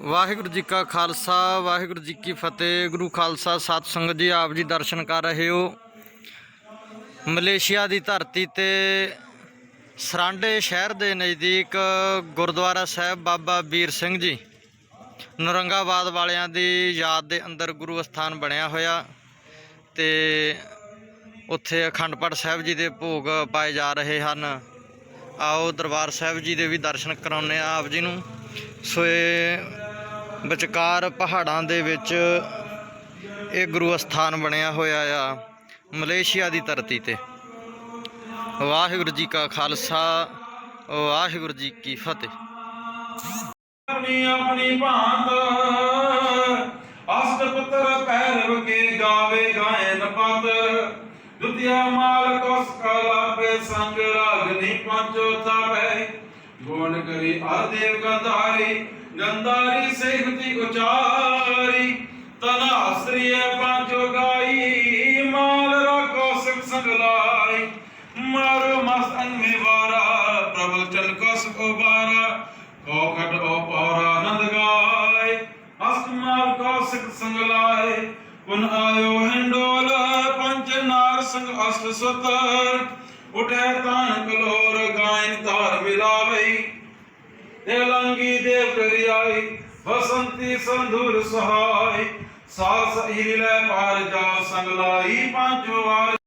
ਵਾਹਿਗੁਰੂ ਜੀ ਕਾ ਖਾਲਸਾ, ਵਾਹਿਗੁਰੂ ਜੀ ਕੀ ਫਤਿਹ। ਗੁਰੂ ਖਾਲਸਾ ਸਤ ਸੰਗਤ ਜੀ, ਆਪ ਜੀ ਦਰਸ਼ਨ ਕਰ ਰਹੇ ਹੋ। ਮਲੇਸ਼ੀਆ ਦੀ ਧਰਤੀ ਤੇ ਸਰਾਂਡੇ ਸ਼ਹਿਰ ਦੇ ਨਜ਼ਦੀਕ ਗੁਰਦੁਆਰਾ ਸਾਹਿਬ ਬਾਬਾ ਵੀਰ ਸਿੰਘ ਜੀ, ਨਰੰਗਾਬਾਦ ਵਾਲਿਆਂ ਦੀ ਯਾਦ ਦੇ ਅੰਦਰ ਗੁਰੂ ਅਸਥਾਨ ਬਣਿਆ ਹੋਇਆ ਤੇ ਉੱਥੇ ਅਖੰਡ ਪਾਠ ਸਾਹਿਬ ਜੀ ਦੇ ਭੋਗ ਪਾਏ ਜਾ ਰਹੇ ਹਨ। ਆਓ ਦਰਬਾਰ ਸਾਹਿਬ ਜੀ ਦੇ ਵੀ ਦਰਸ਼ਨ ਕਰਾਉਂਦੇ ਆ ਆਪ ਜੀ ਨੂੰ। ਸੋ ਇਹ ਵਿਚਕਾਰ ਪਹਾੜਾਂ ਦੇ ਵਿੱਚ ਇਹ ਗੁਰੂ ਅਸਥਾਨ ਬਣਿਆ ਹੋਇਆ ਆ ਮਲੇਸ਼ੀਆ ਦੀ ਧਰਤੀ ਤੇ। ਵਾਹਿਗੁਰੂ ਜੀ ਕਾ ਖਾਲਸਾ, ਵਾਹਿਗੁਰੂ ਜੀ ਕੀ ਫਤਿਹ। ਆਪਣੀ ਆਪਣੀ ਭਾਂਤ, ਅਸ਼ਟ ਪੈਰਵ ਕੇ ਗਾਵੇ ਗਾਇਨ ਪਤ ਦੁਤਿਆ ਮਾਲ ਕੋਸ ਕਲਾਪੇ ਸੰਗ ਰਾਗਨੀ ਪੰਚੋ ਥਾਪੈ। ਗੁਣ ਕਰੀ ਆਦੇਵ ਗੰਧਾਰੀ ਗੰਧਾਰੀ ਸਹਿਤੀ ਉਚਾਰੀ। ਤਨਾ ਸ੍ਰੀਏ ਪੰਚੋ ਗਾਈ, ਮਾਲ ਰਕੋ ਸਿਕ ਸੰਗ ਲਾਈ ਮਾਰੋ ਮਸਤਨ ਮੇਵਾਰਾ ਪ੍ਰਬਲ ਚਲ ਕਸ ਉਬਾਰਾ। ਕੋਕਟ ਓ ਪੌਰਾ ਆਨੰਦ ਗਾਏ ਅਸਮਾਲ ਕੋ ਸਿਕ ਸੰਗ ਪੁਨ ਆਇਓ ਹਿੰਡੋਲ ਪੰਚ ਨਾਰ ਸੰਗ ਅਸ਼ਟ ਸੁਤਰ। ਉਠੈ ਤਾਨ ਕਲੋਰ ਤੇ ਲੰਗੀ ਦੇਵ ਕਰਿਆਈ, ਬਸੰਤੀ ਸੰਧੂਰ ਸਹਾਈ ਸਾਸ ਹੀਲੇ ਪਾਰ ਜਾ ਸੰਗ ਲਾਈ ਪੰਜ ਵਾਰ